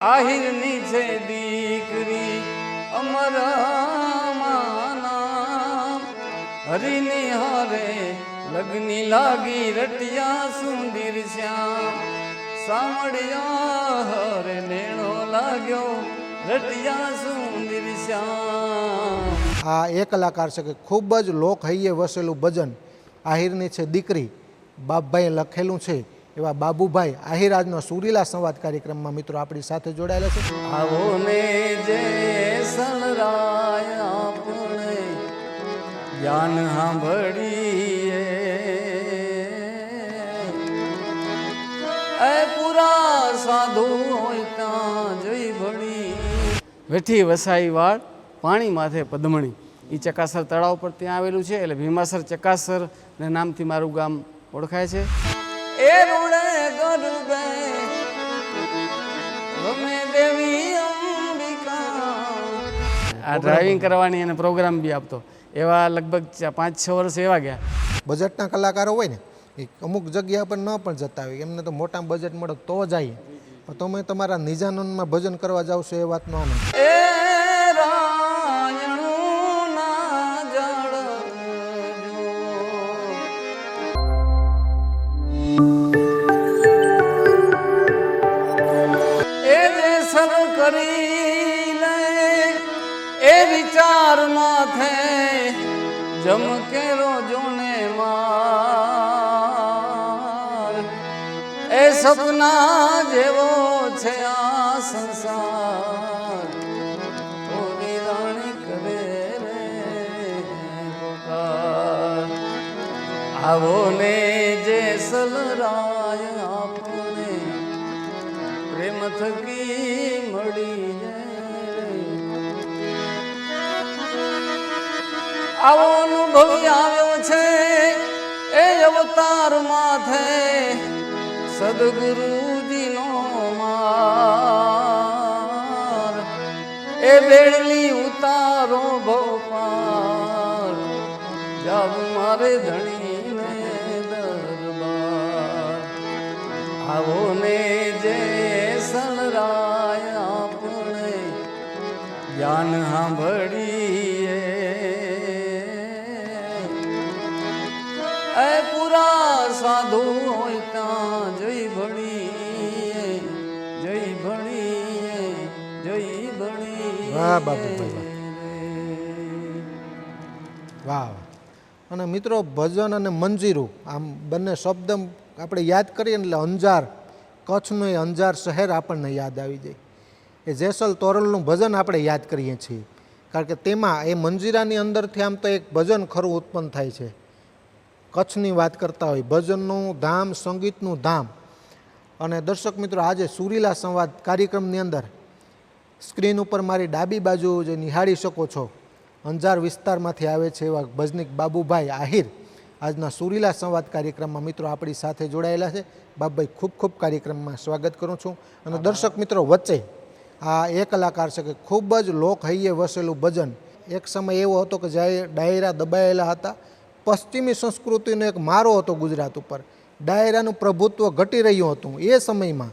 આહિરની છે દીકરી અમર માના હરિની હરે લગ્ની લાગી રટિયા સુંદર શ્યામ. સાંભળ્યા હરે નેણો લાગ્યો રટિયા સુંદર શ્યામ. આ એ કલાકાર છે કે ખૂબ જ લોકહૈયે વસેલું ભજન આહિરની છે દીકરી બાપભાઈએ લખેલું છે. એવા બાબુભાઈ આહિરાજનો સુરીલા સંવાદ કાર્યક્રમમાં મિત્રો આપણી સાથે જોડાયેલા છે. આવો ને જે સલરાય આપણે જ્ઞાન સાંભળીએ. પૂરા સાધુ હોય ત્યાં જઈ ભણી વેઠી વસાઈ વાળ પાણી માથે પદમણી. એ ચકાસર તળાવ પર ત્યાં આવેલું છે એટલે ભીમાસર ચકાસર ને નામથી મારું ગામ ઓળખાય છે. એ રૂડે ગરબે રમે દેવી અંબિકા. આ ડ્રાઇવિંગ કરવાની અને પ્રોગ્રામ બી આપતો. એવા લગભગ પાંચ છ વર્ષ એવા ગયા. બજેટના કલાકારો હોય ને એ અમુક જગ્યા પર ન પણ જતા હોય. એમને તો મોટા બજેટ મળે તો જાય પણ તમે તમારા નિજાનંદમાં ભજન કરવા જાવ છો એ વાતનો આનંદ. એ જે સર કરી લે એ વિચાર માથે જમકે રોજોને માર. એ સપના જેવો છે આ સંસાર. આવો ને જે સલરાય આપણે પ્રેમ થકી મળી આવો અનુભવી આવ્યો છે એ અવતાર માથે સદગુરુજીનો માર. એ બેડલી ઉતારો ભોપાર જાવ મારે ધણીને આવો ને જે સલરાય આપણે જ્ઞાન સાંભળીએ એ પૂરા સાધુ હોય ત્યાં જઈ ભળીએ જઈ ભણીએ જઈ ભણી વાહ વાહ વાહ અને મિત્રો ભજન અને મંજીરું આમ બંને શબ્દ આપણે યાદ કરીએ એટલે અંજાર, કચ્છનું એ અંજાર શહેર આપણને યાદ આવી જાય. એ જેસલ તોરલનું ભજન આપણે યાદ કરીએ છીએ. કારણ કે તેમાં એ મંજીરાની અંદરથી આમ તો એક ભજન ખરું ઉત્પન્ન થાય છે. કચ્છની વાત કરતા હોય, ભજનનું ધામ, સંગીતનું ધામ. અને દર્શક મિત્રો, આજે સુરીલા સંવાદ કાર્યક્રમની અંદર સ્ક્રીન ઉપર મારી ડાબી બાજુ જે નિહાળી શકો છો, અંજાર વિસ્તારમાંથી આવે છે એવા ભજનિક બાબુભાઈ આહિર. આજના સુરીલા સંવાદ કાર્યક્રમમાં મિત્રો આપણી સાથે જોડાયેલા છે. બાપભાઈ ખૂબ ખૂબ કાર્યક્રમમાં સ્વાગત કરું છું. અને દર્શક મિત્રો વચ્ચે આ એ કલાકાર છે કે ખૂબ જ લોકહૈયે વસેલું ભજન. એક સમય એવો હતો કે જ્યારે ડાયરા દબાયેલા હતા. પશ્ચિમી સંસ્કૃતિનો એક મારો હતો ગુજરાત ઉપર. ડાયરાનું પ્રભુત્વ ઘટી રહ્યું હતું. એ સમયમાં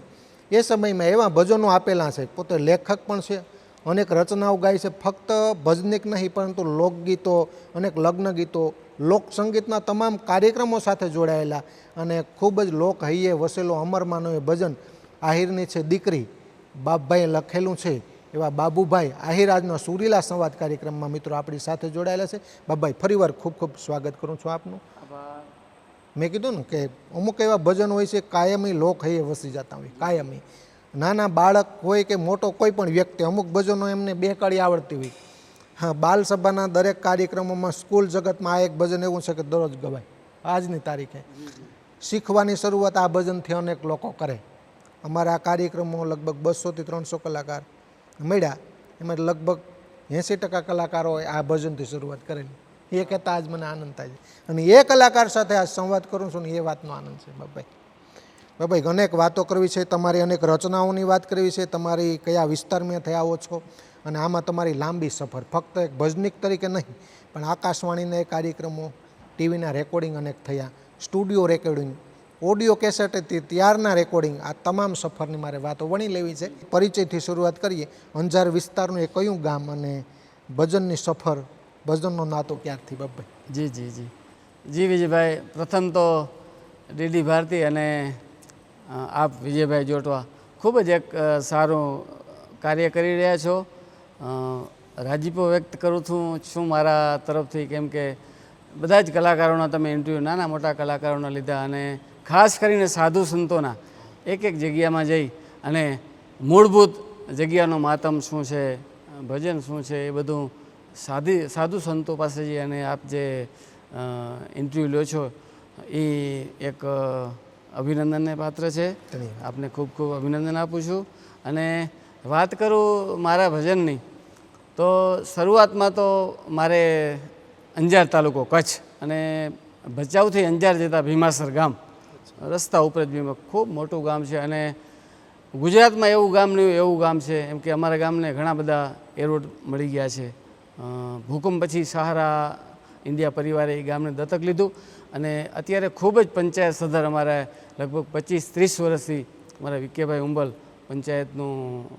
એ સમયમાં એવા ભજનો આપેલા છે. પોતે લેખક પણ છે અનેક રચનાઓ ગાય છે. ફક્ત ભજનિક નહીં પરંતુ લોકગીતો અનેક લગ્ન ગીતો લોકસંગીતના તમામ કાર્યક્રમો સાથે જોડાયેલા અને ખૂબ જ લોકહૈયે વસેલો અમરમાનો એ ભજન આહિરની છે દીકરી બાપભાઈએ લખેલું છે એવા બાબુભાઈ આહિરાજનો સુરીલા સંવાદ કાર્યક્રમમાં મિત્રો આપણી સાથે જોડાયેલા છે. બાપભાઈ, ફરીવાર ખૂબ ખૂબ સ્વાગત કરું છું આપનું. મેં કીધું ને કે અમુક એવા ભજન હોય છે, કાયમી લોક હૈયે વસી જતા હોય, કાયમી. નાના બાળક હોય કે મોટો કોઈ પણ વ્યક્તિ, અમુક ભજનો એમને બે કડી આવડતી હોય. હા બાલ સભાના દરેક કાર્યક્રમોમાં સ્કૂલ જગતમાં આ એક ભજન એવું છે કે દરરોજ ગવાય. આજની તારીખે. શીખવાની શરૂઆત આ ભજનથી અનેક લોકો કરે. અમારા આ કાર્યક્રમો લગભગ બસોથી ત્રણસો કલાકાર મળ્યા. એમાં લગભગ એંસી ટકા કલાકારોએ આ ભજનથી શરૂઆત કરેલી. એ કહેતા આજ મને આનંદ થાય છે. અને એ કલાકાર સાથે આજ સંવાદ કરું છું ને એ વાતનો આનંદ છે બાબાઈ બાબાઈ અનેક વાતો કરવી છે. તમારી અનેક રચનાઓની વાત કરવી છે. તમારી કયા વિસ્તારમાં થયા આવો છો? અને આમાં તમારી લાંબી સફર. ફક્ત એક ભજનિક તરીકે નહીં, પણ આકાશવાણીના એ કાર્યક્રમો, ટીવીના રેકોર્ડિંગ અનેક થયા. સ્ટુડિયો રેકોર્ડિંગ, ઓડિયો કેસેટ ત્યારના રેકોર્ડિંગ, આ તમામ સફરની મારે વાતો વણી લેવી છે. પરિચયથી શરૂઆત કરીએ. અંજાર વિસ્તારનું એ કયું ગામ અને ભજનની સફર, ભજનનો નાતો ક્યારથી બાપભાઈ? જી જી જી. જી, વિજયભાઈ, પ્રથમ તો ડીડી ભારતી અને આપ વિજયભાઈ જોટવા. ખૂબ જ એક સારું કાર્ય કરી રહ્યા છો. રાજીપો વ્યક્ત કરું છું છું મારા તરફથી કેમ કે બધા જ કલાકારોના તમે ઇન્ટરવ્યૂ નાના મોટા કલાકારોના લીધા અને ખાસ કરીને સાધુ સંતોના એક એક જગ્યામાં જઈ અને મૂળભૂત જગ્યાનો માતમ શું છે ભજન શું છે એ બધું સાધી સાધુ સંતો પાસે જઈ અને આપ જે ઇન્ટરવ્યૂ લો છો એ એક અભિનંદનને પાત્ર છે. આપને ખૂબ ખૂબ અભિનંદન આપું છું અને વાત કરું મારા ભજનની, તો શરૂઆતમાં તો મારે અંજાર તાલુકો કચ્છ અને ભચાઉથી અંજાર જતા ભીમાસર ગામ, રસ્તા ઉપર જ ભીમા, ખૂબ મોટું ગામ છે અને ગુજરાતમાં એવું ગામ નહીં એવું ગામ છે, એમ કે અમારા ગામને ઘણા બધા એરોડ મળી ગયા છે. ભૂકંપ પછી સહારા ઇન્ડિયા પરિવારે એ ગામને દત્તક લીધું અને અત્યારે ખૂબ જ પંચાયત સદર અમારે લગભગ પચીસ ત્રીસ વર્ષથી અમારા વિકેભાઈ ઉંબલ પંચાયતનું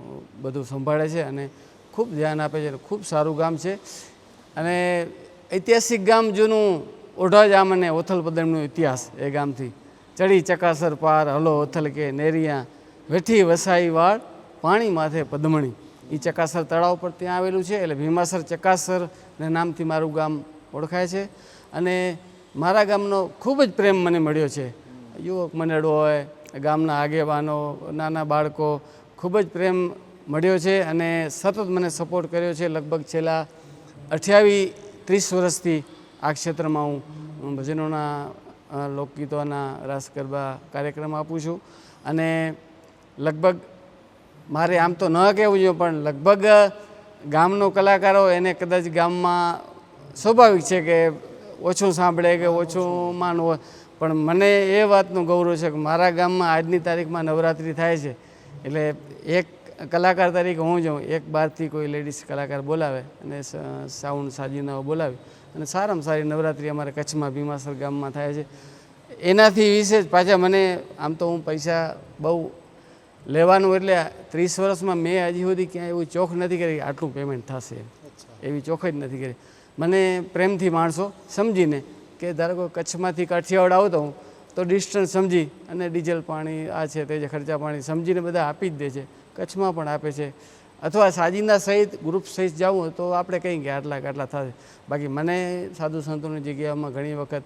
બધું સંભાળે છે અને ખૂબ ધ્યાન આપે છે. ખૂબ સારું ગામ છે. અને ઐતિહાસિક ગામ જૂનું ઓઢા જામ અને ઓથલ પદમનો ઇતિહાસ એ ગામથી. ચડી ચકાસર પાર, હલો ઓથલ કે નેરિયા, વેઠી વસાઈ વાળ, પાણી માથે પદમણી. એ ચકાસર તળાવ પર ત્યાં આવેલું છે એટલે ભીમાસર ચકાસર ને નામથી મારું ગામ ઓળખાય છે. અને મારા ગામનો ખૂબ જ પ્રેમ મને મળ્યો છે. યુવક મંડળ હોય ગામના આગેવાનો, નાના બાળકો, ખૂબ જ પ્રેમ મળ્યો છે અને સતત મને સપોર્ટ કર્યો છે. લગભગ છેલ્લા અઠ્યાવીસ ત્રીસ વર્ષથી આ ક્ષેત્રમાં હું ભજનોના લોકગીતોના રાસ ગરબા કાર્યક્રમ આપું છું. અને લગભગ મારે આમ તો ન કહેવું જોઈએ, પણ લગભગ ગામનો કલાકારો એને કદાચ ગામમાં સ્વાભાવિક છે કે ઓછું સાંભળે કે ઓછું માનવું પણ મને એ વાતનું ગૌરવ છે કે મારા ગામમાં આજની તારીખમાં નવરાત્રિ થાય છે. એટલે એક કલાકાર તરીકે હું જાઉં એક બહારથી કોઈ લેડીઝ કલાકાર બોલાવે અને સાઉન્ડ સાજીનાઓ બોલાવે. અને સારામાં સારી નવરાત્રિ અમારે કચ્છમાં ભીમાસર ગામમાં થાય છે. એનાથી વિશેષ પાછા મને આમ તો હું પૈસા બહુ લેવાનું એટલે ત્રીસ વર્ષમાં મેં હજી સુધી ક્યાંય એવું ચોખ નથી કરી આટલું પેમેન્ટ થશે. એવી ચોખ જ નથી કરી. મને પ્રેમથી માણસો સમજીને કે ધારો કે કચ્છમાંથી કાઠિયાવાડ આવતો હું, તો ડિસ્ટન્સ સમજી અને ડીઝલ પાણી આ છે તે જે ખર્ચા પાણી સમજીને બધા આપી જ દે છે. કચ્છમાં પણ આપે છે. અથવા સાજીના સહિત ગ્રુપ સહિત જવું તો આપણે કંઈ કે આટલા આટલા થશે બાકી મને સાધુ સંતોની જગ્યાઓમાં ઘણી વખત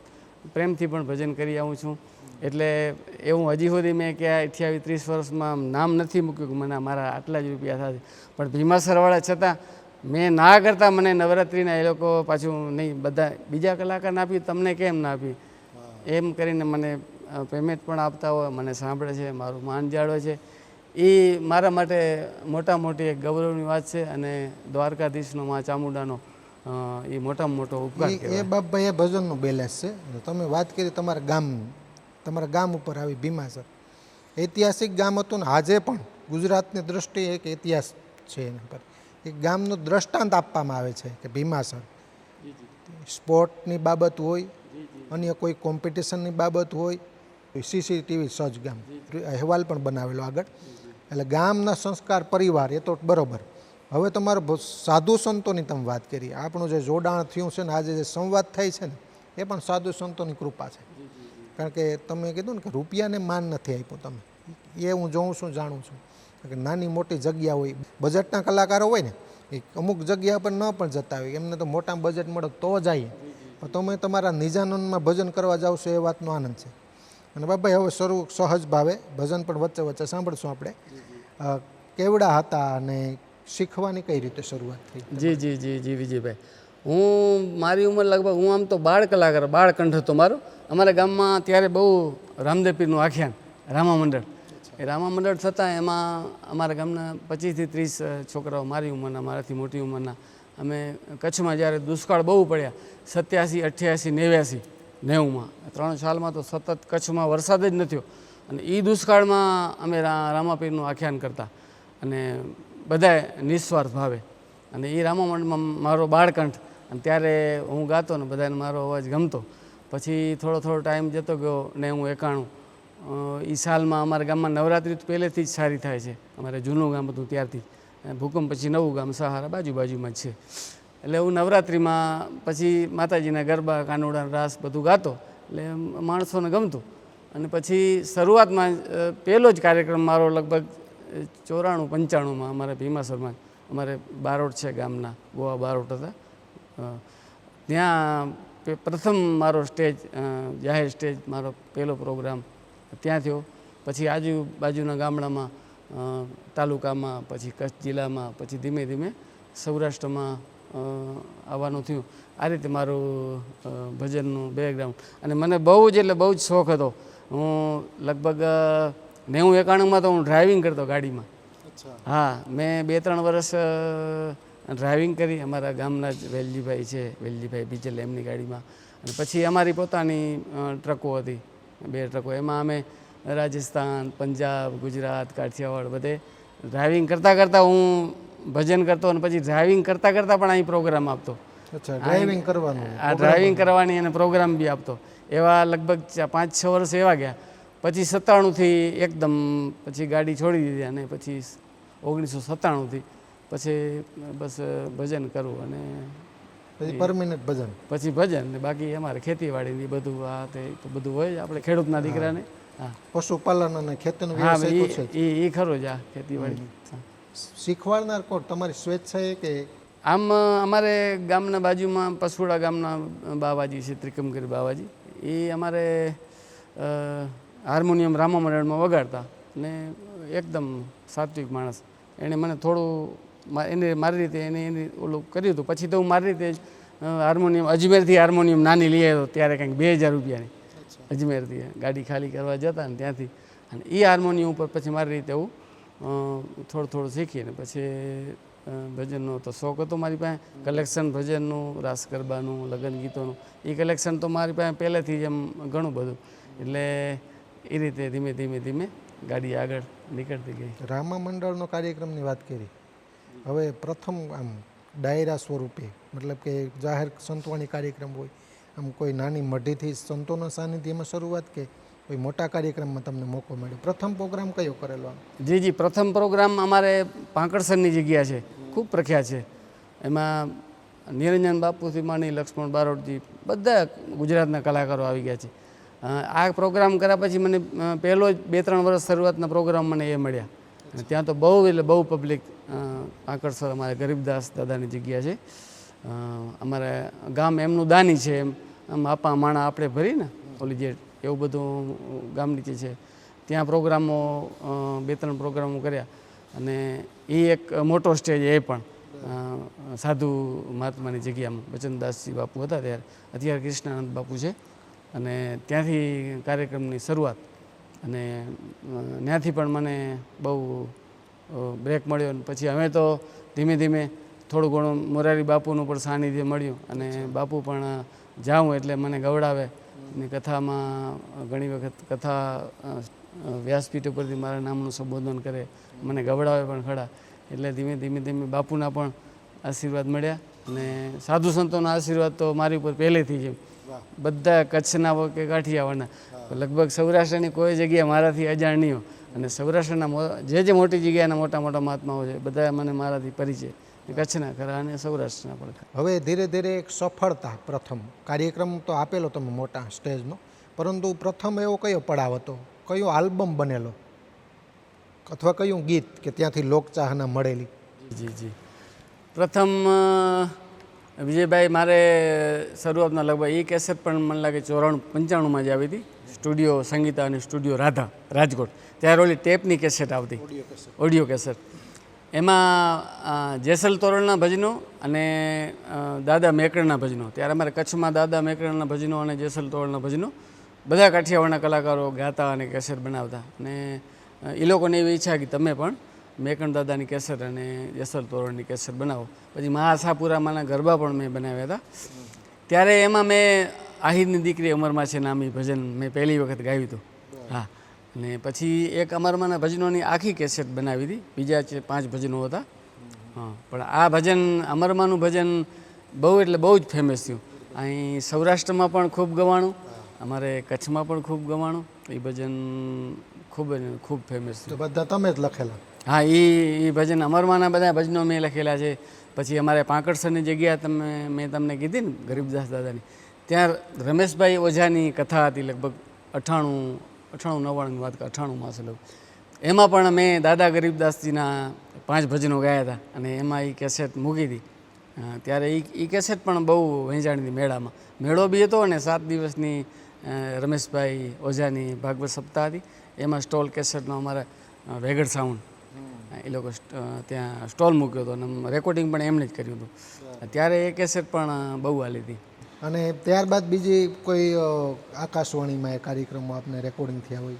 પ્રેમથી પણ ભજન કરી આવું છું. એટલે એવું હજી સુધી મેં કે અઠ્યાવીસ, ત્રીસ વર્ષમાં નામ નથી મૂક્યું કે મને મારા આટલા જ રૂપિયા થશે. પણ ભીમાસરવાળા છતાં મેં ના કરતાં મને નવરાત્રિના એ લોકો પાછું નહીં બધા બીજા કલાકારને આપ્યું તમને કેમ ના આપ્યું એમ કરીને મને પેમેન્ટ પણ આપતા હોય મને સાંભળે છે મારું માન જાળવે છે. એ મારા માટે મોટા મોટી એક ગૌરવની વાત છે અને દ્વારકાધીશનો મા ચામુંડાનો એ મોટામાં મોટો ઉપકાર એ બાપભાઈ એ ભજનનું બેલેન્સ છે. તમે વાત કરી તમારા ગામ તમારા ગામ ઉપર આવી ભીમાસર ઐતિહાસિક ગામ હતું ને આજે પણ ગુજરાતની દ્રષ્ટિએ એક ઇતિહાસ છે એના પર. એક ગામનું દ્રષ્ટાંત આપવામાં આવે છે કે ભીમાસર સ્પોર્ટની બાબત હોય અન્ય કોઈ કોમ્પિટિશનની બાબત હોય સીસીટીવી સજ્જ ગામ અહેવાલ પણ બનાવેલો આગળ. એટલે ગામના સંસ્કાર પરિવાર એ તો બરોબર. હવે તમારો સાધુ સંતોની તમે વાત કરી. આપણું જે જોડાણ થયું છે ને આજે જે સંવાદ થાય છે ને એ પણ સાધુ સંતોની કૃપા છે. કારણ કે તમે કીધું ને કે રૂપિયાને માન નથી આપ્યું તમે. એ હું જોઉં છું જાણું છું. નાની મોટી જગ્યા હોય, બજેટના કલાકારો હોય ને, એ અમુક જગ્યા પર ન પણ જતા હોય. એમને તો મોટા બજેટ મળે તો જઈએ તમે તમારા નિજાનંદમાં ભજન કરવા જાઓ છો એ વાતનો આનંદ છે. અને બાબાઈ હવે શરૂ સહજ ભાવે. ભજન પણ વચ્ચે વચ્ચે સાંભળશું આપણે. કેવડા હતા અને શીખવાની કઈ રીતે શરૂઆત થઈ? જી જી જી જી વિજયભાઈ. હું, મારી ઉંમર લગભગ, હું આમ તો બાળ કલાકાર બાળ કંઠ હતો મારો. અમારા ગામમાં ત્યારે બહુ રામદેવ પીરનું આખ્યાન, રામા મંડળ. રામા મંડળ થતાં એમાં અમારા ગામના પચીસથી ત્રીસ છોકરાઓ મારી ઉંમરના, મારાથી મોટી ઉંમરના. અમે કચ્છમાં જ્યારે દુષ્કાળ બહુ પડ્યા, સત્યાસી, અઠ્યાસી, નેવ્યાસી, નેવુંમાં. ત્રણ સાલમાં તો સતત કચ્છમાં વરસાદ જ નથી થયો. અને એ દુષ્કાળમાં અમે રામાપીરનું આખ્યાન કરતા. અને બધાએ નિસ્વાર્થ ભાવે. અને એ રામામંડળમાં મારો બાળકંઠ. અને ત્યારે હું ગાતો ને બધાને મારો અવાજ ગમતો. પછી થોડો થોડો ટાઈમ જતો ગયો ને હું એકાણું. એ સાલમાં અમારા ગામમાં નવરાત્રિ તો પહેલેથી જ સારી થાય છે. અમારે જૂનું ગામ હતું ત્યારથી. ભૂકંપ પછી નવું ગામ સહારા બાજુ બાજુમાં જ છે. એટલે હું નવરાત્રિમાં પછી માતાજીના ગરબા, કાનુડા, રાસ બધું ગાતો. એટલે માણસોને ગમતું. અને પછી શરૂઆતમાં પહેલો જ કાર્યક્રમ મારો લગભગ ચોરાણું, પંચાણુંમાં અમારે ભીમાસરમાં અમારે બારોટ છે ગામના, ગોવા બારોટ હતા. ત્યાં પ્રથમ મારો સ્ટેજ જાહેર સ્ટેજ, મારો પહેલો પ્રોગ્રામ ત્યાં થયો. પછી આજુબાજુના ગામડામાં તાલુકામાં પછી કચ્છ જિલ્લામાં પછી ધીમે ધીમે સૌરાષ્ટ્રમાં આવવાનું થયું. આ રીતે મારું ભજનનું બેકગ્રાઉન્ડ અને મને બહુ જ એટલે બહુ જ શોખ હતો. હું લગભગ નેવું એકાણુંમાં તો હું ડ્રાઇવિંગ કરતો ગાડીમાં. હા મેં બે ત્રણ વર્ષ ડ્રાઇવિંગ કરી. અમારા ગામના જ વેલજીભાઈ છે વેલજીભાઈ બીજલ એમની ગાડીમાં. અને પછી અમારી પોતાની ટ્રકો હતી. બે ટ્રકો એમાં અમે રાજસ્થાન પંજાબ ગુજરાત કાઠિયાવાડ બધે ડ્રાઇવિંગ કરતાં કરતાં હું ભજન કરતો અને પછી ડ્રાઇવિંગ કરતાં કરતાં પણ અહીં પ્રોગ્રામ આપતો. ડ્રાઇવિંગ કરવાનું આ ડ્રાઇવિંગ કરવાની અને પ્રોગ્રામ બી આપતો. એવા લગભગ પાંચ છ વર્ષ એવા ગયા. પછી સત્તાણુંથી એકદમ પછી ગાડી છોડી દીધી અને પછી ઓગણીસો સત્તાણુંથી પછી બસ ભજન કરવું અને પછી પરમિનન્ટ ભજન. પછી ભજન ને બાકી અમારે ખેતીવાડી ને બધું આ તે બધું હોય જ આપણે ખેડૂતના દીકરાને. હા. પશુપાલન અને ખેતીનો વ્યવસાય છે એ એ ખરો જ આ ખેતીવાડી. શીખવાડનાર કોણ? તમારી સ્વેચ્છાએ કે? આમ અમારે ગામના બાજુમાં પસુડા ગામના બાવાજી છે ત્રિકમગીર બાવાજી. એ અમારે હાર્મોનિયમ રામા મંડળમાં વગાડતા ને એકદમ સાત્વિક માણસ. એણે મને થોડું એને મારી રીતે એને એની ઓલું કર્યું હતું. પછી તો હું મારી રીતે જ હાર્મોનિયમ અજમેરથી હાર્મોનિયમ નાની લઈ આવ્યો ત્યારે કંઈક બે હજાર રૂપિયાની અજમેરથી. ગાડી ખાલી કરવા જતા ને ત્યાંથી. અને એ હાર્મોનિયમ ઉપર પછી મારી રીતે હું થોડું થોડું શીખીને પછી ભજનનો તો શોખ હતો મારી પાસે. કલેક્શન ભજનનું રાસ ગરબાનું લગ્ન ગીતોનું. એ કલેક્શન તો મારી પાસે પહેલેથી જ એમ ઘણું બધું. એટલે એ રીતે ધીમે ધીમે ધીમે ગાડી આગળ નીકળતી ગઈ. રામા મંડળનો કાર્યક્રમની વાત કરી. હવે પ્રથમ આમ ડાયરા સ્વરૂપે, મતલબ કે જાહેર સંતવાણી કાર્યક્રમ હોય, આમ કોઈ નાની મઢીથી સંતોના સાનિધ્યમાં શરૂઆત કે કોઈ મોટા કાર્યક્રમમાં તમને મોકો મળ્યો? પ્રથમ પ્રોગ્રામ કયો કરેલો જી જી. પ્રથમ પ્રોગ્રામ અમારે પાંકડસરની જગ્યા છે. ખૂબ પ્રખ્યાત છે. એમાં નિરંજન બાપુથી માંડી લક્ષ્મણ બારોટજી બધા ગુજરાતના કલાકારો આવી ગયા છે. આ પ્રોગ્રામ કર્યા પછી મને પહેલો જ બે, ત્રણ વર્ષ શરૂઆતના પ્રોગ્રામ મને એ મળ્યા. ત્યાં તો બહુ એટલે બહુ પબ્લિક આકર્ષણ અમારે ગરીબદાસ દાદાની જગ્યા છે. અમારે ગામ એમનું દાની છે એમ. આમ આપા માણા આપણે ભરીને, ઓલી જે એવું બધું ગામ નીચે છે, ત્યાં પ્રોગ્રામો બે ત્રણ પ્રોગ્રામો કર્યા. અને એ એક મોટો સ્ટેજ એ પણ સાધુ મહાત્માની જગ્યામાં. બચનદાસજી બાપુ હતા ત્યારે. અત્યારે કૃષ્ણાનંદ બાપુ છે. અને ત્યાંથી કાર્યક્રમની શરૂઆત અને ત્યાંથી પણ મને બહુ બ્રેક મળ્યો અને પછી હવે તો ધીમે ધીમે થોડું ઘણું મોરારી બાપુનું પણ સાનિધ્ય મળ્યું અને બાપુ પણ જાઉં એટલે મને ગવડાવે. અને કથામાં ઘણી વખત કથા વ્યાસપીઠ ઉપરથી મારા નામનું સંબોધન કરે. મને ગવડાવે પણ ખરા. એટલે ધીમે ધીમે ધીમે બાપુના પણ આશીર્વાદ મળ્યા. અને સાધુ સંતોના આશીર્વાદ તો મારી ઉપર પહેલેથી જ. બધા કચ્છના કે કાઠિયાવાડના લગભગ સૌરાષ્ટ્રની કોઈ જગ્યા મારાથી અજાણ નહીં અને સૌરાષ્ટ્રના જે જે મોટી જગ્યાના મોટા મોટા મહાત્માઓ છે બધા મને મારાથી પરિચય. કચ્છના ખરા અને સૌરાષ્ટ્રના પણ હવે ધીરે ધીરે એક સફળતા પ્રથમ. કાર્યક્રમ તો આપેલો તમે મોટા સ્ટેજનો. પરંતુ પ્રથમ એવો કયો પડાવ હતો? કયો આલ્બમ બનેલો? અથવા કયું ગીત કે ત્યાંથી લોકચાહના મળેલી? જી જી પ્રથમ વિજયભાઈ મારે શરૂઆતમાં લગભગ એ કેસેટ પણ મને લાગે ચોરાણું પંચાણુંમાં જ આવી હતી. સ્ટુડિયો સંગીતા અને સ્ટુડિયો રાધા રાજકોટ. ત્યારે ઓલી ટેપની કેસેટ આવતી. ઓડિયો કેસેટ એમાં જેસલ તોરણના ભજનો અને દાદા મેકરણના ભજનો. ત્યારે અમારે કચ્છમાં દાદા મેકરણના ભજનો અને જેસલ તોરણના ભજનો. બધા કાઠિયાવાડના કલાકારો ગાતા અને કેસેટ બનાવતા. અને એ લોકોને એવી ઈચ્છા કે તમે પણ? મેકણ દાદાની કેસેટ અને જેસલ તોરણની કેસેટ બનાવો. પછી મહાસાપુરામાંના ગરબા પણ મેં બનાવ્યા હતા. ત્યારે એમાં મેં આહિરની દીકરી અમરમાં છે નામી ભજન મેં પહેલી વખત ગાયું હતું. હા. અને પછી એક અમરમાંના ભજનોની આખી કેસેટ બનાવી હતી. બીજા પાંચ ભજનો હતા. હા, પણ આ ભજન, અમરમાંનું ભજન બહુ એટલે બહુ જ ફેમસ થયું. અહીં સૌરાષ્ટ્રમાં પણ ખૂબ ગવાણું, અમારે કચ્છમાં પણ ખૂબ ગવાણું. એ ભજન ખૂબ ખૂબ ફેમસ થયું. બધા તમે જ લખેલા? હા એ એ ભજન અમરમાંના બધા ભજનો મેં લખેલા છે. પછી અમારે પાંકડસરની જગ્યા તમે, મેં તમને કીધી ને ગરીબદાસ દાદાની, ત્યાં રમેશભાઈ ઓઝાની કથા હતી લગભગ અઠ્ઠાણું અઠાણું નવ્વાણુંની વાત અઠાણુંમાં છે લગભગ એમાં પણ મેં દાદા ગરીબદાસજીના પાંચ ભજનો ગાયા હતા અને એમાં એ કેસેટ મૂકી હતી ત્યારે એ એ કેસેટ પણ બહુ વેચાણી હતી મેળામાં. મેળો બી હતો અને સાત દિવસની રમેશભાઈ ઓઝાની ભાગવત સપ્તાહ હતી. એમાં સ્ટોલ કેસેટનો અમારા વેગડ સાઉન્ડ. એ લોકો ત્યાં સ્ટોલ મૂક્યો હતો અને રેકોર્ડિંગ પણ એમણે જ કર્યું હતું. ત્યારે એ કેસેટ પણ બહુ હાલી હતી. અને ત્યારબાદ બીજી કોઈ આકાશવાણીમાં એ કાર્યક્રમો આપને રેકોર્ડિંગ થયા હોય?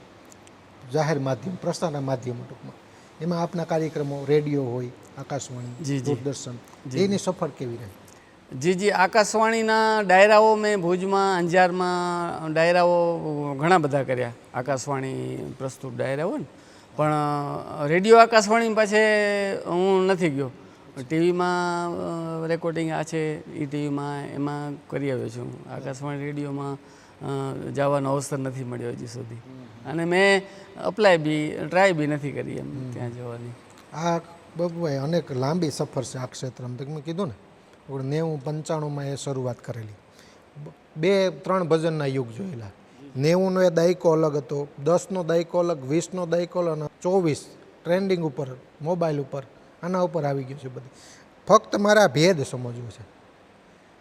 જાહેર માધ્યમ પ્રસારના માધ્યમો ટૂંકમાં. એમાં આપના કાર્યક્રમો રેડિયો હોય આકાશવાણી. દૂરદર્શન એની સફર કેવી રહી? જી જી આકાશવાણીના ડાયરાઓ મેં ભુજમાં અંજારમાં ડાયરાઓ ઘણા બધા કર્યા. આકાશવાણી પ્રસ્તુત ડાયરાઓ ને. પણ રેડિયો આકાશવાણી પાસે હું નથી ગયો. ટીવીમાં રેકોર્ડિંગ આ છે એ ટીવીમાં એમાં કરી આવ્યો છું. આકાશવાણી રેડિયોમાં જવાનો અવસર નથી મળ્યો હજી સુધી. અને મેં અપ્લાય બી ટ્રાય બી નથી કરી એમ ત્યાં જવાની. આ બબુભાઈ અનેક લાંબી સફર છે આ ક્ષેત્રમાં. તમે મેં કીધું ને નેવું પંચાણુંમાં એ શરૂઆત કરેલી. બે ત્રણ ભજનના યુગ જોયેલા. નેવુંનો એ દાયકો અલગ હતો દસનો દાયકો અલગ વીસનો દાયકો અલગ અને ચોવીસ ટ્રેન્ડિંગ ઉપર મોબાઈલ ઉપર આના ઉપર આવી ગયું છે બધી. ફક્ત મારે આ ભેદ સમજવો છે.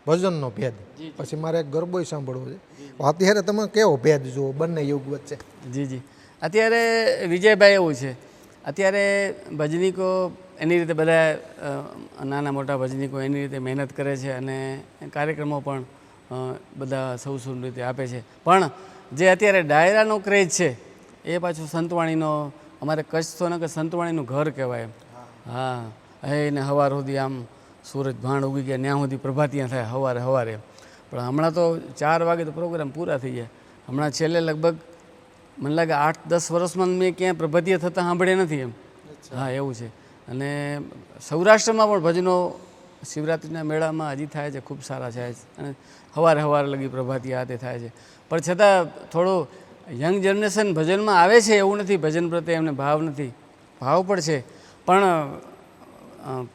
ભજનનો ભેદ. પછી મારે એક ગરબોય સાંભળવો છે. અત્યારે તમે કેવો ભેદ જુઓ બંને યુગ વચ્ચે જી જી. અત્યારે વિજયભાઈ એવું છે. અત્યારે ભજનીકો એની રીતે બધા નાના મોટા ભજનીકો એની રીતે મહેનત કરે છે અને કાર્યક્રમો પણ બધા સૌ સૌ રીતે આપે છે. પણ જે અત્યારે ડાયરાનો ક્રેઝ છે એ પાછું સંતવાણીનો અમારે કચ્છ તો ને કે સંતવાણીનું ઘર કહેવાય હા હે ને હવાર સુધી આમ સૂરજ ભાણ ઉગી ગયા ત્યાં સુધી પ્રભાતિયા થાય હવારે હવારે. પણ હમણાં તો ચાર વાગે તો પ્રોગ્રામ પૂરા થઈ જાય હમણાં છેલ્લે લગભગ મને લાગે આઠ દસ વર્ષમાં મેં ક્યાંય પ્રભાતિયા થતાં સાંભળ્યા નથી એમ. હા એવું છે. અને સૌરાષ્ટ્રમાં પણ ભજનો શિવરાત્રિના મેળામાં હજી થાય છે ખૂબ સારા થાય છે. અને હવારે હવાર લગી પ્રભાતી આ તે થાય છે. પણ છતાં થોડું યંગ જનરેશન ભજનમાં આવે છે એવું નથી, ભજન પ્રત્યે એમને ભાવ નથી. ભાવ પણ છે. પણ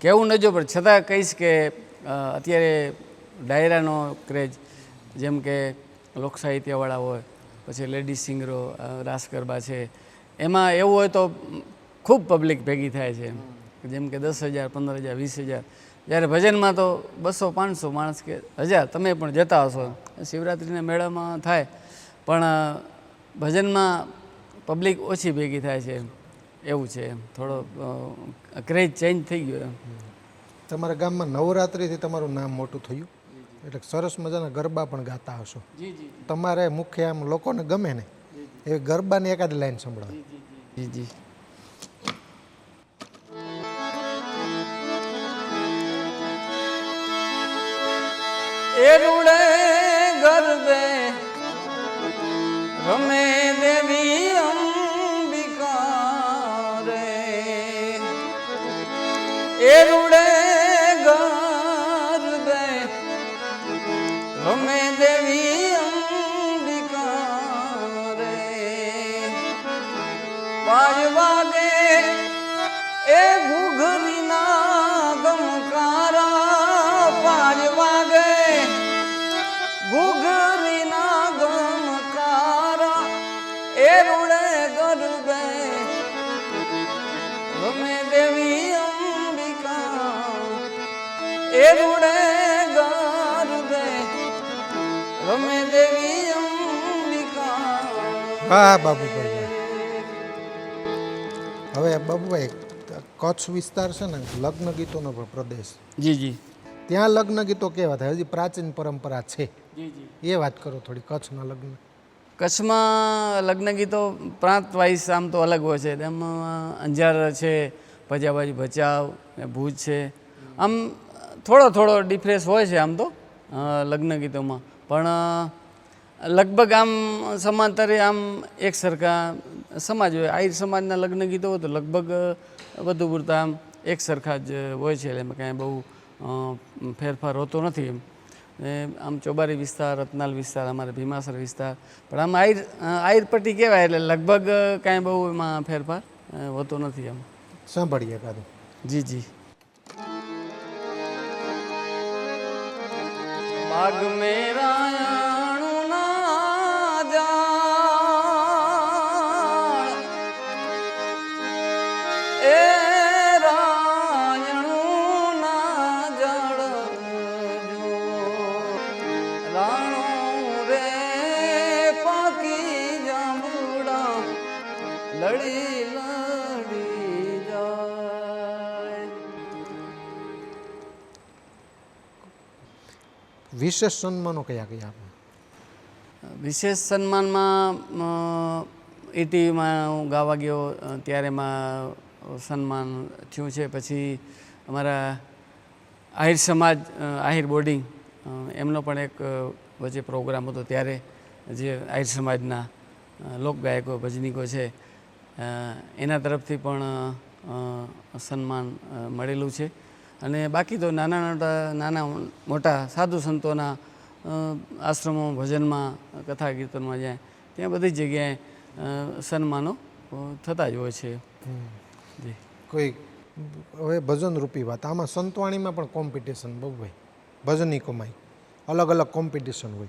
કહેવું ન જો પણ છતાં કહીશ કે અત્યારે ડાયરાનો ક્રેઝ, જેમ કે લોકસાહિત્યવાળા હોય, પછી લેડીઝ સિંગરો રાસ ગરબા છે, એમાં એવું હોય તો ખૂબ પબ્લિક ભેગી થાય છે એમ. જેમ કે દસ હજાર પંદર હજાર વીસ હજાર. જ્યારે ભજનમાં તો બસો પાંચસો માણસ કે હજાર તમે પણ જતા હશો. શિવરાત્રિના મેળામાં થાય પણ ભજનમાં પબ્લિક ઓછી ભેગી થાય છે. એવું છે. એમ થોડો ક્રેઝ ચેન્જ થઈ ગયો એમ. તમારા ગામમાં નવરાત્રિથી તમારું નામ મોટું થયું? એટલે સરસ મજાના ગરબા પણ ગાતા હશો. તમારે મુખ્ય આમ લોકોને ગમે ને? એ ગરબાની એકાદ લાઈન સંભળાવો. જી જી. એરુડે ગરબે રમે દેવી અંબિકા રે એરુડે ગરબે રમે દેવી અંબિકા પાંચ હા બાબુભાઈ વાહ. હવે બાબુભાઈ કચ્છ વિસ્તાર છે ને લગ્ન ગીતોનો પ્રદેશ. જી જી. ત્યાં લગ્ન ગીતો કેવા થાય? હજી પ્રાચીન પરંપરા છે. એ વાત કરો થોડી કચ્છના લગ્ન. કચ્છમાં લગ્ન ગીતો પ્રાંત વાઇઝ આમ તો અલગ હોય છે. એમાં અંજાર છે ભચાઉ ને ભુજ છે. આમ થોડો થોડો ડિફરન્સ હોય છે આમ તો લગ્ન ગીતોમાં. પણ લગભગ આમ સમાંતરે આમ એક સરખા સમાજ હોય. આહિર સમાજના લગ્ન ગીતો હોય તો લગભગ વધુ પૂરતા આમ એક સરખા જ હોય છે. એટલે એમાં કાંઈ બહુ ફેરફાર હોતો નથી એમ. ને આમ ચોબારી વિસ્તાર રત્નાલ વિસ્તાર અમારે ભીમાસર વિસ્તાર. પણ આમ આહિર આહિરપટ્ટી પટ્ટી કહેવાય એટલે લગભગ કાંઈ બહુ એમાં ફેરફાર હોતો નથી એમ. સાંભળીએ કાદું જી જી. બાગ મેરાયણું લડી લડી જાય. વિશેષ સન્માનો કયા કયા આપણે વિશેષ સન્માનમાં એટીવીમાં હું ગાવા ગયો ત્યારે માં સન્માન થયું છે. પછી અમારા આહિર સમાજ આહિર બોર્ડિંગ એમનો પણ એક વચ્ચે પ્રોગ્રામ હતો. ત્યારે જે આહિર સમાજના લોકગાયકો, ભજનીકો છે એના તરફથી પણ સન્માન મળેલું છે. અને બાકી તો નાના મોટા નાના મોટા સાધુ સંતોના આશ્રમો, ભજનમાં, કથા કીર્તનમાં જાય, ત્યાં બધી જગ્યાએ સન્માનો થતા જ હોય છે. કોઈ હવે ભજન રૂપી વાત. આમાં સંતવાણીમાં પણ કોમ્પિટિશન બહુ હોય. ભજનની કમાઈ. અલગ અલગ કોમ્પિટિશન હોય.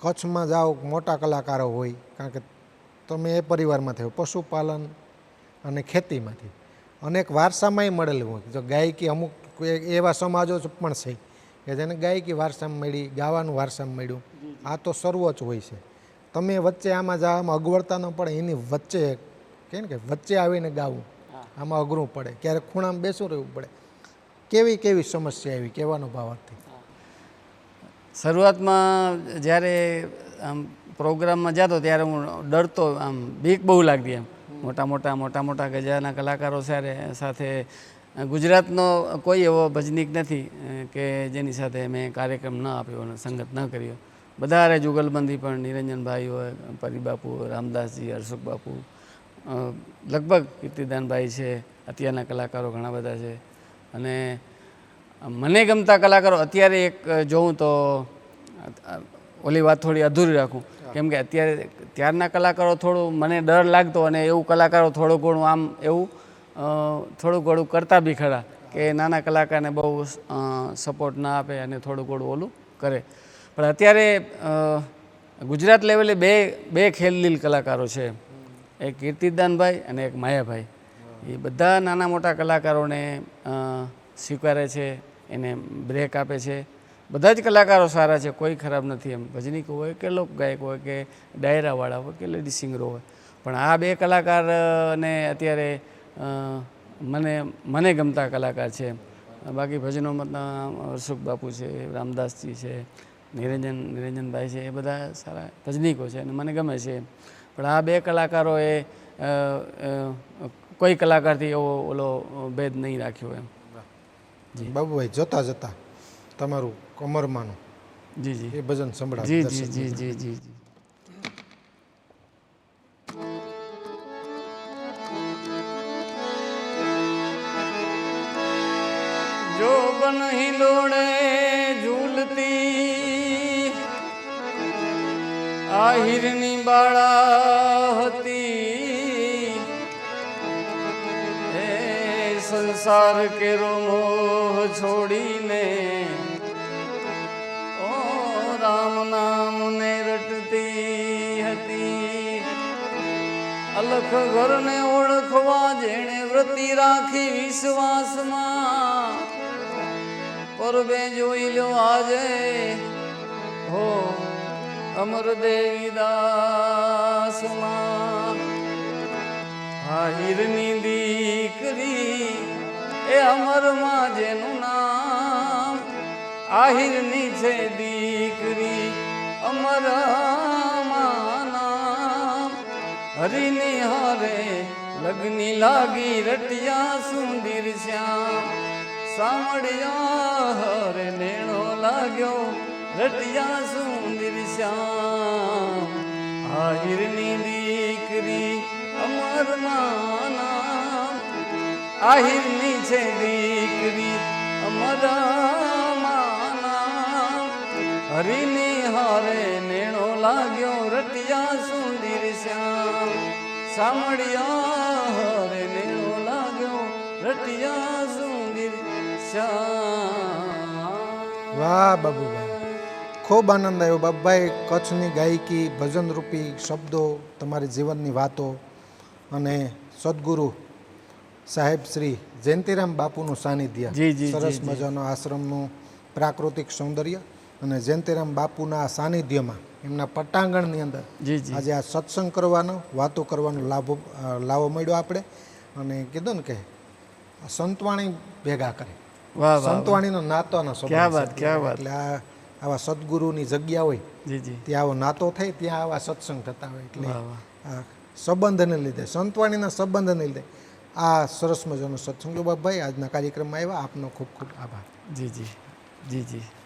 કચ્છમાં જાઓ મોટા કલાકારો હોય કારણ કે તમે એ પરિવારમાં થયો. પશુપાલન અને ખેતીમાંથી. અનેક વારસામાંય મળેલું હોય. જો ગાયકી અમુક એવા સમાજો જ પણ છે કે જેને ગાયકી વારસામાં મળી ગાવાનું વારસામાં મળ્યું. આ તો સર્વોચ્ચ હોય છે. તમે વચ્ચે આમાં જવામાં અગવડતા ન પડે એની વચ્ચે કે ને કે વચ્ચે આવીને ગાવું. આમાં અઘરું પડે. ક્યારેક ખૂણામાં બેસું રહેવું પડે. કેવી કેવી સમસ્યા આવી? કહેવાનો ભાવાર્થી શરૂઆતમાં જ્યારે આમ પ્રોગ્રામમાં જતો ત્યારે હું ડરતો આમ બીક બહુ લાગતી એમ. મોટા મોટા મોટા મોટા ગજાના કલાકારો સાથે સાથે ગુજરાતનો કોઈ એવો ભજનીક નથી કે જેની સાથે મેં કાર્યક્રમ ન આપ્યો અને સંગત ન કર્યો. બધા જુગલબંધી પણ નિરંજનભાઈ હોય પરિબાપુ રામદાસજી હર્ષુખ બાપુ લગભગ કીર્તિદાનભાઈ છે અત્યારના કલાકારો ઘણા બધા છે. અને મને ગમતા કલાકારો અત્યારે એક જોઉં તો ઓલી વાત થોડી અધૂરી રાખું. કેમ કે અત્યારે ત્યારના કલાકારો થોડું મને ડર લાગતો અને એવું કલાકારો થોડું ઘણું આમ એવું થોડું ઘણું કરતા બી ખરા કે નાના કલાકારને બહુ સપોર્ટ ના આપે અને થોડું ઘણું ઓલું કરે. પણ અત્યારે ગુજરાત લેવલે બે બે ખેલદીલ કલાકારો છે. એક કીર્તિદાનભાઈ અને એક માયાભાઈ. એ બધા નાના મોટા કલાકારોને સ્વીકારે છે, એને બ્રેક આપે છે. બધા જ કલાકારો સારા છે, કોઈ ખરાબ નથી એમ. ભજનીકો હોય કે લોક ગાયક હોય કે ડાયરાવાળા હોય કે લેડી સિંગરો હોય. પણ આ બે કલાકાર ને અત્યારે મને મને ગમતા કલાકાર છે બાકી ભજનોમાં હર્ષુખ બાપુ છે, રામદાસજી છે, નિરંજન, નિરંજનભાઈ છે, એ બધા સારા ભજનીકો છે અને મને ગમે છે પણ આ બે કલાકારો એ કોઈ કલાકારથી એવો ઓલો ભેદ નહીં રાખ્યો એમ. બાબુભાઈ જોતા જતા તમારું કમરમાંનું જી જી. એ ભજન સંભળાવો જી જી જી જી જી જી જો. બન હિલોડે ઝૂલતી આહિરની બાળા હતી. હે સંસાર કેરો મોહ છોડીને ઓ રામ નામને રટતી હતી. અલખ ઘરને ઓળખવા જેણે વૃત્તિ રાખી વિશ્વાસમાં. પરબે જોઈ લો આજે, હો અમર દેવી દાસમાં આહિરની દીકરી એ અમરમાં જેનું નામ આહિરની છે દીકરી. અમરમાં નામ હરિની હારે, લગ્ની લાગી રટિયા સુંદીર શ્યામ. સાંભળ્યા હરે નેણો લાગ્યો રટિયા સુંદર શ્યામ આહિરની દીકરી અમર માના આહિરની છે દીકરી અમર માના હરિની હારે નેણો લાગ્યો રટિયા સુંદર શ્યામ, સામળિયા હારે નેણો લાગ્યો રટિયા સુંદર શ્યામ. વાહ બાબુભાઈ. ખૂબ આનંદ આવ્યો. બાબુભાઈ કચ્છની ગાયકી ભજનરૂપી શબ્દો તમારી જીવનની વાતો અને સદગુરુ સાહેબ શ્રી જયંતિરામ બાપુનું સાનિધ્ય. સરસ. મજાનો આશ્રમનું પ્રાકૃતિક સૌંદર્ય અને જયંતિરામ બાપુના સાનિધ્યમાં એમના પટાંગણની અંદર આજે આ સત્સંગ કરવાનો વાતો કરવાનો લાભો લાવો મળ્યો આપણે અને કીધું ને કે સંતવાણી ભેગા કરે. સંતવાણીનો નાતો ક્યાં વાત, ક્યાં વાત. એટલે આ આવા સદગુરુની જગ્યા હોય ત્યાં આવો નાતો થાય ત્યાં આવા સત્સંગ થતા હોય. એટલે સંબંધને લીધે સંતવાણીના સંબંધને લીધે આ સરસ મજાનો સત્સંગ. બાપભાઈ આજના કાર્યક્રમમાં આવ્યા આપનો ખૂબ ખૂબ આભાર. જી જી. જી જી.